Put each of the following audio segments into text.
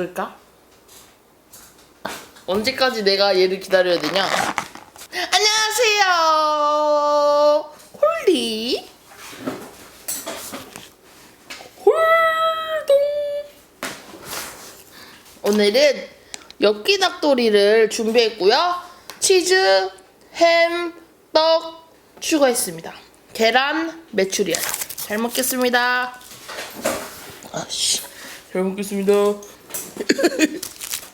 먹을까? 언제까지 내가 얘를 기다려야 되냐? 안녕하세요. 홀리. 홀동. 오늘은 엽기 닭도리를 준비했고요. 치즈, 햄, 떡 추가했습니다. 계란, 메추리알. 잘 먹겠습니다. 아씨, 잘 먹겠습니다.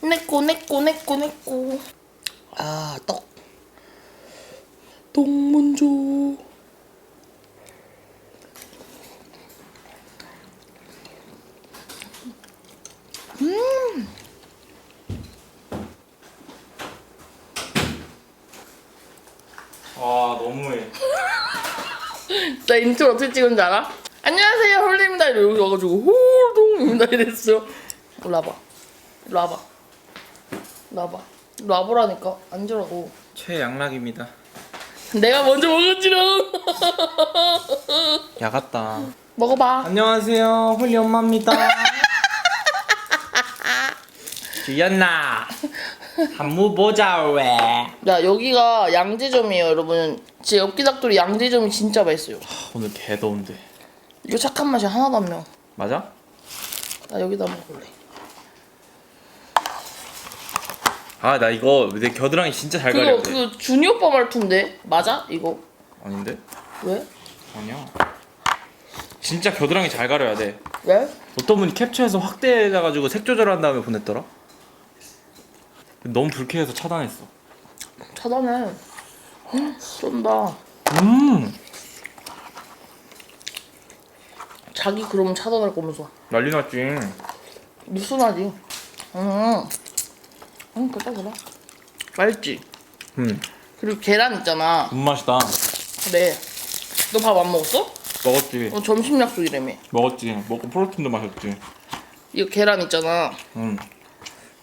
내꺼 내꺼 내꺼 내꺼. 아 떡. 떡 먼저. 와 너무해. 나 인트로 어떻게 찍은지 알아? 안녕하세요 홀리입니다 이러고 여기 와가지고 홀동입니다 이랬어 올라와봐 일로 와봐 일로 와봐 일로 와보라니까 앉으라고 최양락입니다. 내가 먼저 먹었지롱 야갔다. 먹어봐 안녕하세요 홀리 엄마입니다. 주연나 한무 보자 왜? 야 여기가 양재점이에요 여러분 제 엽기닭도리 양재점이 진짜 맛있어요 오늘 개 더운데. 이거 착한 맛이 하나도 안나나 맞아? 여기다 먹을래 아 나 이거 내 겨드랑이 진짜 잘 그거 가려. 그 준이 오빠 말투인데 맞아? 이거 아닌데? 왜? 아니야. 진짜 겨드랑이 잘 가려야 돼. 왜? 어떤 분이 캡처해서 확대해가지고 색 조절한 다음에 보냈더라. 너무 불쾌해서 차단했어. 차단해 헉, 쩐다 음 자기 그러면 차단할 거면서 난리 났지. 무슨하지? 응. 응, 그래, 그래. 맛있지? 음 그리고 계란 있잖아. 군맛이다. 그래. 너 밥 안 먹었어? 먹었지. 어, 점심 약속이라며. 먹었지. 먹고 프로틴도 마셨지. 이거 계란 있잖아. 음.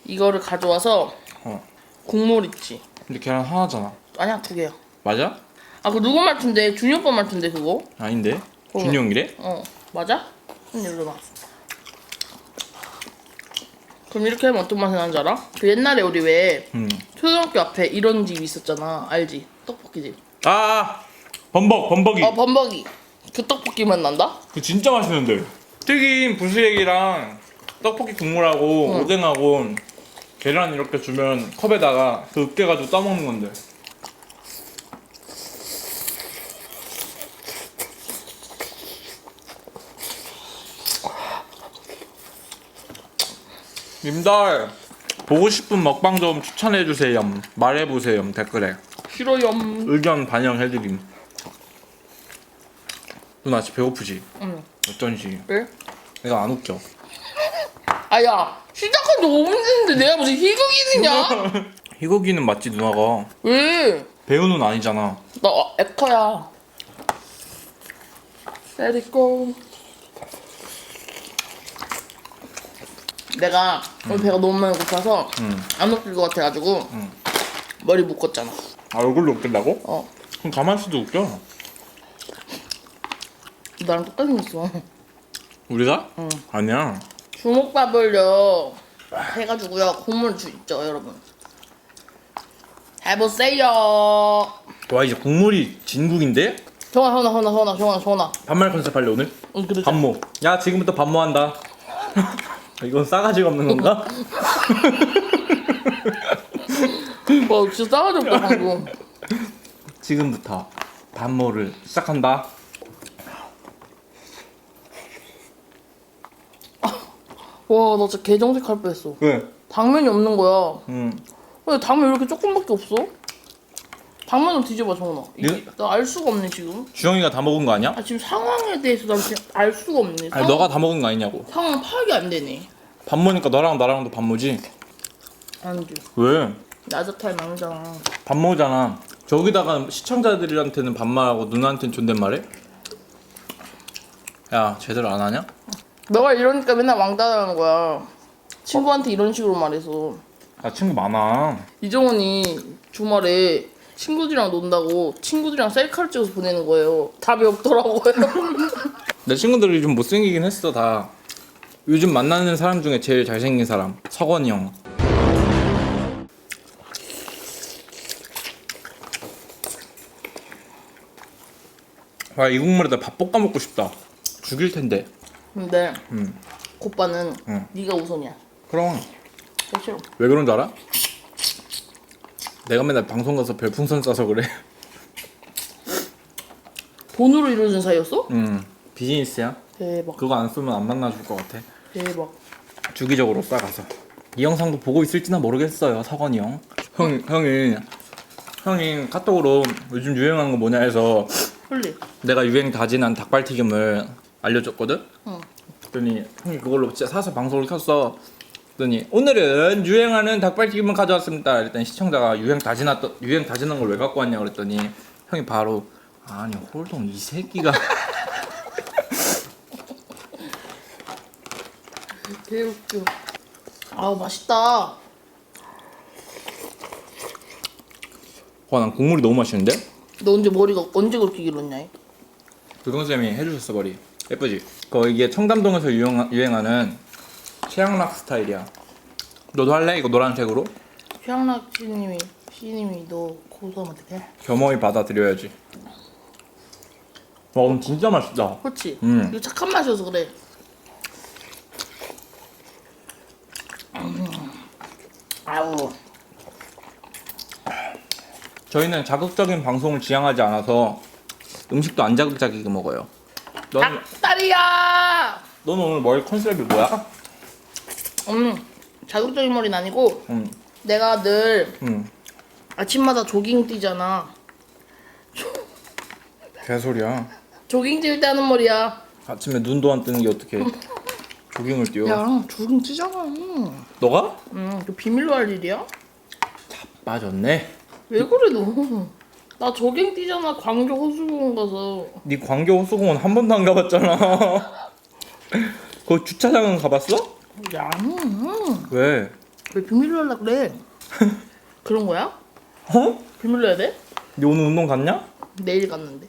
이거를 가져와서 어. 국물 있지. 근데 계란 하나잖아. 아니야, 두 개야. 맞아? 아, 그 누구 말투인데? 준이 오빠 말투인데, 그거? 아닌데? 어. 준이 형이래? 어, 맞아? 그럼 일로 나. 그럼 이렇게 하면 어떤 맛이 나는 줄 알아? 그 옛날에 우리 왜 음. 초등학교 앞에 이런 집 있었잖아. 알지? 떡볶이집. 아, 아! 범벅, 범벅이. 어, 범벅이. 그 떡볶이만 난다? 그 진짜 맛있는데. 튀김 부스액이랑 떡볶이 국물하고 오뎅하고 계란 이렇게 주면 컵에다가 그 으깨가지고 떠먹는 건데. 님들 보고 싶은 먹방 좀 추천해 주세요. 말해 보세요 댓글에 싫어요. 의견 반영해 드림. 누나 아직 배고프지? 응. 어쩐지 왜? 내가 안 웃겨. 아야 시작한 지 5분 됐는데 내가 무슨 희극인이냐? 희곡이는 맞지 누나가 왜? 배우는 아니잖아. 나 어, 액터야. Let it go. 내가 오늘 배가 너무 많이 고파서 응. 안 웃길 것 같아가지고 응. 머리 묶었잖아. 아, 얼굴로 웃긴다고? 어, 그럼 가만 있어도 웃겨. 나랑 똑같이 생겼어. 우리가? 응. 아니야. 주먹밥을요 해가지고요 국물 주 있죠 여러분. 해보세요. 와 이제 국물이 진국인데? 정아, 정아, 정아, 정아, 정아, 정아. 반말 컨셉 할래 오늘? 응, 그러자. 반모. 야 지금부터 반모 한다. 이건 싸가지가 없는 건가? 와, 진짜 싸가지 없다 방금. 지금부터 반모를 시작한다. 와, 나 진짜 개정색 할 뻔했어. 왜? 당면이 없는 거야. 응. 왜 당면 왜 이렇게 조금밖에 없어? 당면 좀 뒤져봐 정원아. 이게 네? 나알 수가 없네 지금. 주영이가 다 먹은 거 아니야? 아 지금 상황에 대해서 나 지금 알 수가 없네. 아니 상황, 너가 다 먹은 거 아니냐고. 상황 파악이 안 되네. 반모니까 너랑 나랑도 반모지? 아니지. 왜? 나자탈 망잖아. 반모잖아. 저기다가 시청자들한테는 반말하고 누나한테는 존댓말해? 야 제대로 안 하냐? 너가 이러니까 맨날 왕따하는 거야. 친구한테 이런 식으로 말해서 나 친구 많아. 이정원이 주말에 친구들이랑 논다고 친구들이랑 셀카를 찍어서 보내는 거예요. 답이 없더라고요. 내 친구들이 좀 못생기긴 했어 다. 요즘 만나는 사람 중에 제일 잘생긴 사람 석원이 형. 와, 이 국물에다 밥 볶아 먹고 싶다. 죽일 텐데. 근데 음. 오빠는 응. 네가 우선이야. 그럼 사실 왜 그런 줄 알아? 내가 맨날 방송 가서 별풍선 쏴서 그래. 돈으로 이루어진 사이였어? 음. 비즈니스야. 대박. 그거 안 쓰면 안 만나줄 것 같아. 대박. 주기적으로 싸가서 이 영상도 보고 있을지나 모르겠어요 석원이 형 형, 형이 형이 카톡으로 요즘 유행하는 거 뭐냐 해서 홀리. 내가 유행 다 지난 닭발 튀김을 알려줬거든 응. 그랬더니 형이 그걸로 진짜 사서 방송을 켰어 그랬더니 오늘은 유행하는 닭발 튀김을 가져왔습니다 그랬더니 시청자가 유행 다 지났던 유행 다 지난 걸왜 갖고 왔냐 그랬더니 형이 바로 아니 홀동 이 새끼가 개웃겨. 아우 맛있다. 와 난 국물이 너무 맛있는데? 너 언제 머리가 언제 그렇게 길었냐? 도경쌤이 해주셨어 머리 예쁘지? 그 이게 청담동에서 유행, 유행하는 최양락 스타일이야 너도 할래? 이거 노란색으로? 최양락 씨님이 씨님이 너 고소하면 어떡해? 겸허히 받아들여야지 와 오늘 진짜 맛있다 그렇지? 음. 이거 착한 맛이어서 그래. 아우. 저희는 자극적인 방송을 지향하지 않아서 음식도 안 자극적이게 먹어요 넌, 닭다리야. 넌 오늘 머리 컨셉이 뭐야? 음. 자극적인 머리는 아니고 음, 내가 늘 음. 아침마다 조깅 뛰잖아. 개소리야 조깅 뛸 때 하는 머리야. 아침에 눈도 안 뜨는 게 어떻게 조깅을 뛰어 야, 조깅 뛰잖아. 너가? 음, 그 비밀로 할 일이야? 빠졌네 왜 그래 너? 나 조깅 뛰잖아. 광교 호수공원 가서. 네 광교 호수공원 한 번도 안 가봤잖아 거기 주차장은 가봤어? 야, 음, 왜? 왜 비밀로 하려 그래? 그런 거야? 어? 비밀로 해야 돼? 너 오늘 운동 갔냐? 내일 갔는데.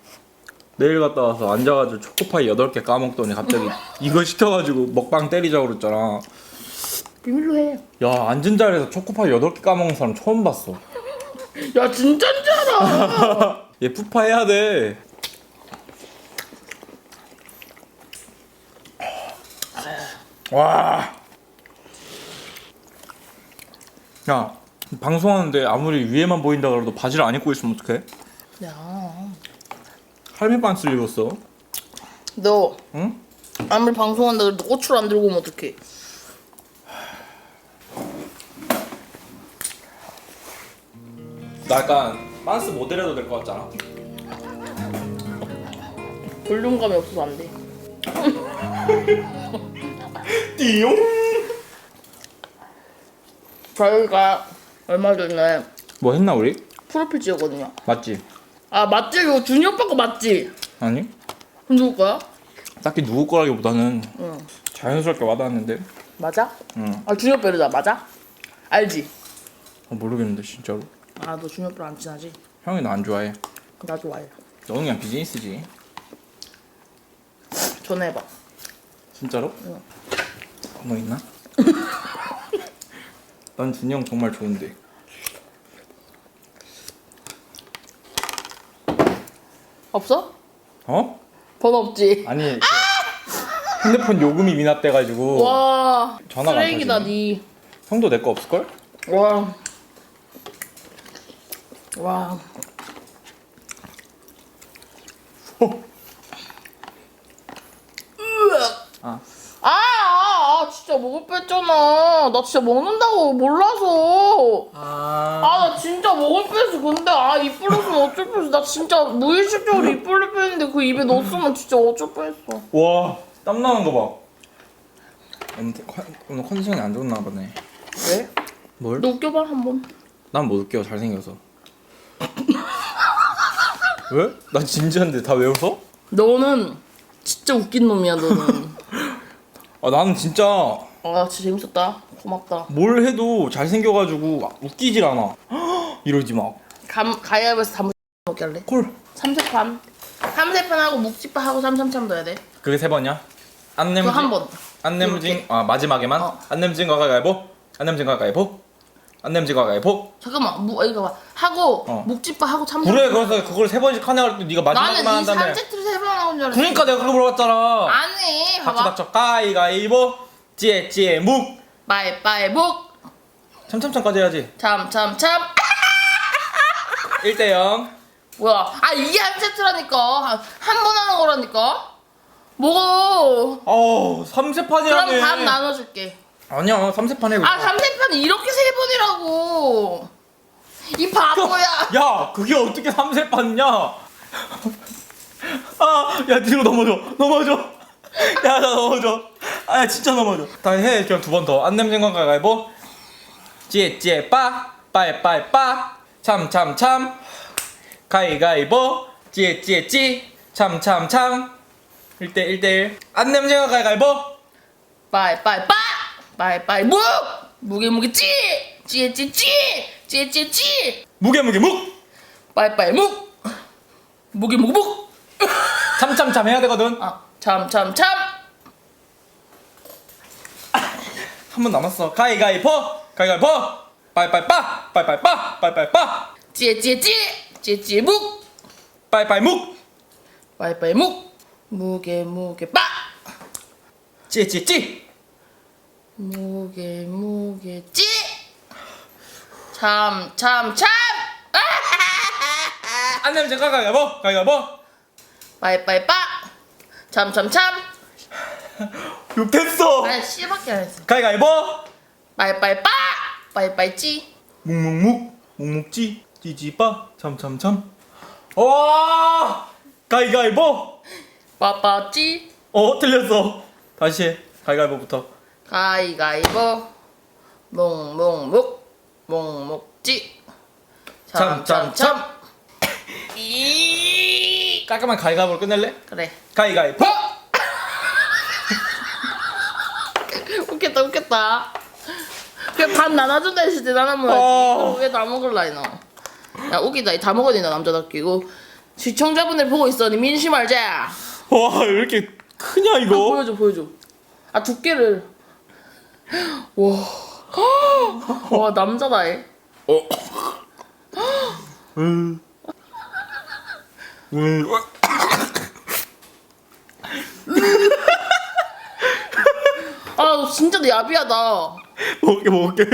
내일 갔다 와서 앉아가지고 초코파이 8개 까먹더니 갑자기 이거 시켜가지고 먹방 때리자고 그랬잖아 비밀로 해. 야 앉은 자리에서 초코파이 8개 까먹는 사람 처음 봤어 야, 진짜인 줄 알아. 얘 푸파 해야 돼 와. 야, 방송하는데 아무리 위에만 보인다 그래도 바지를 안 입고 있으면 어떡해? 야, 할미 반스를 입었어. 너 응? 아무리 방송한다 그래도 꽃을 안 들고 오면 어떡해? 나 약간 반스 모델 해도 될 것 같잖아. 볼륨감이 없어서 안 돼. 띠용. 저희가 얼마 전에 뭐 했나 우리? 프로필 찍었거든요. 맞지? 아, 맞지? 이거 준이 오빠 거 맞지? 아니? 그럼 누구 거야? 딱히 누구 거라기보다는 응. 자연스럽게 와닿았는데. 맞아? 응. 아, 준이 오빠 이러다 맞아? 알지? 어, 모르겠는데 진짜로. 아, 너 준이 오빠랑 안 친하지? 형이 나 안 좋아해. 나 좋아해. 너는 그냥 비즈니스지. 전화해봐. 진짜로? 응. 뭐 있나? 난 준이 형 정말 좋은데. 없어? 어? 번호 없지? 아니 그 핸드폰 요금이 미납돼가지고 와, 전화가 안 쓰레기다, 터지네. 니. 형도 내 거 없을걸? 와. 와. 아 아, 아, 아, 진짜 먹을 뺐잖아. 나 진짜 먹는다고 몰라서. 아... 아, 나 진짜 먹을 뺐어. 근데, 아, 입 불렀으면 어쩔 뻔했어. 나 진짜 무의식적으로 입 불릴 뻔했는데 그 입에 넣었으면 진짜 어쩔 뻔했어. 와, 땀 나는 거 봐. 오늘, 컨- 오늘 컨디션이 안 좋나 보네. 왜? 뭘? 너 웃겨봐, 한 번. 난 못 웃겨 잘생겨서. 왜? 나 진지한데 다 왜 웃어? 너는 진짜 웃긴 놈이야, 너는. 아 나는 진짜 아, 진짜 재밌었다. 고맙다. 뭘 해도 잘생겨가지고 웃기질 않아. 이러지 막. 감, 가위바위보에서 단무 먹게 할래? 콜. 삼세판. 삼세판하고 묵찌파 하고 삼삼참 넣어야 돼. 그게 세 번이야? 그 안냄진 한 번. 안냄진 아 마지막에만 어. 안냄진과 가위바위보 안냄진과 가위바위보 안냄진과 가위바위보 잠깐만, 무, 이거 봐. 하고, 어. 묵집바 하고 참새. 그래 그래서 그걸 세 번씩 하냐 그랬더니 네가 나는 마지막에만 이 한다며 삼세트를 세번 하는 줄 알았어. 그러니까 내가 그거 물어봤잖아 아니, 닥쳐 봐봐. 닥쳐 가위가위보 찌에 묵 빠이빠이묵. 참참참까지 해야지 참, 참, 참. 1대0 뭐야? 아, 이게 한 세트라니까. 한 번 하는 거라니까. 뭐고? 어우 3세판이라네 그럼 밥 나눠줄게. 아니야 3세판 해 아, 삼세판이 이렇게 세 번이라고. 이 바보야. 야 그게 어떻게 3세판이냐? 아야 뒤로 넘어져. 넘어져. 야 나 넘어져. 아 진짜 넘어져. 다해. 그럼 두 번 더. 안냄진과 가위바위보. 찌에 찌에 빠 빠에 빠에 빠. 참참참. 가위가위보. 찌에 찌에 찌참참참. 1대 1대1 안냄진과 가위바위보. 빠이빠이빠. 빠이빠이 묵. 무게 무게 찌. 찌찌 찌. 찌찌 찌. 무게 무게 묵 빠이빠이 묵. 무게 무게 묵. 참참참 해야 되거든 아, 참, 참, 참. 한 번 남았어 가위가위보 가위가위보 빠이빠이빠 빠이빠이빠 빠이빠이빠 찌찌 찌. 찌찌 묵. 빠이빠이 묵 빠이빠이 묵. 무게 무게 빠. 찌찌찌 무게 무게 찌. 참, 참, 참. 안냄새 가위가위보 가위가위보 빠이빠이빠. 참, 참, 참. 욕됐어 아니, 씨밖에 안 했어. 가위가위보 빠이빠이빠. 빠이빠이 찌. 묵묵묵 묵묵찌 찌찌빠 참참참 와 가위가위보 빠빠 찌. 어 틀렸어 다시 해 가위가위보부터 가위가위보. 몽몽묵. 몽묵찌. 참, 참, 참. 이. 깔끔한 가위가위보로 끝낼래? 그래. 가위가위보 웃겼다, 웃겼다. 그래, 반 나눠준다 했을 때 나눠 먹어야지. 어. 왜다 먹을라, 너. 야, 웃기다. 이 다 먹어야 된다, 남자답기고. 시청자분들 보고 있어. 니 민심 알자? 와왜 이렇게 크냐 이거 보여줘 보여줘 아 두께를 와, 와 남자다 얘 어. 음. 음. 아 진짜 너 야비하다 먹게 먹게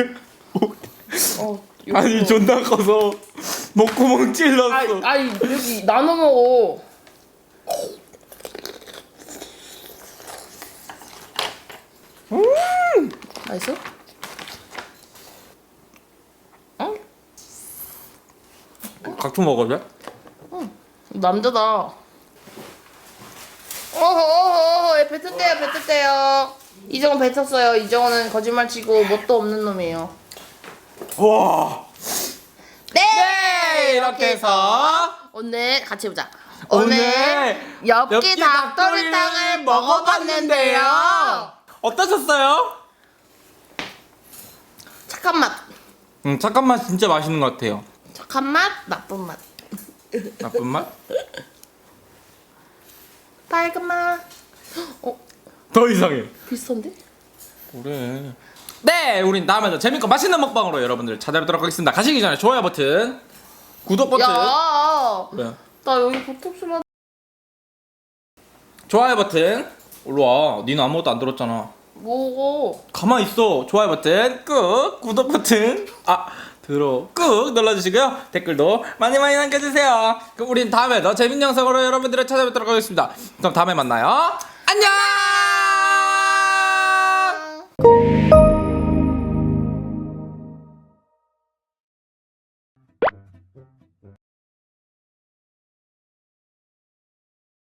어, 아니 존나 커서 목구멍 찔렀어 아이, 아이 여기 나눠 먹어 음 맛있어? 응? 각종 먹어도 돼? 남자다 어허 어허 어허 뱉었대요 뱉었대요 이정은 뱉었어요 이정은은 거짓말 치고 뭣도 없는 놈이에요 와 네, 이렇게 해서 오늘 같이 해보자. 오늘 오늘 엽기 엽기 닭도리탕을 먹어봤는데요. 어떠셨어요? 착한 맛, 음 잠깐만 진짜 맛있는 것 같아요. 착한 맛, 나쁜 맛, 나쁜 맛? 빨간 맛. 어, 더 이상해. 비슷한데? 그래. 네 우린 다음에 더 재밌고 맛있는 먹방으로 여러분들 찾아뵙도록 하겠습니다. 가시기 전에 좋아요 버튼 구독 버튼. 야, 그래. 나 여기 보톡스 맛. 좋아요 버튼. 올라 와. 니는 아무것도 안 들었잖아 뭐고? 가만 있어. 좋아요 버튼. 꾹. 구독 버튼. 아 들어. 꾹 눌러주시고요. 댓글도 많이 많이 남겨주세요. 그럼 우린 다음에 더 재밌는 영상으로 여러분들을 찾아뵙도록 하겠습니다. 그럼 다음에 만나요. 안녕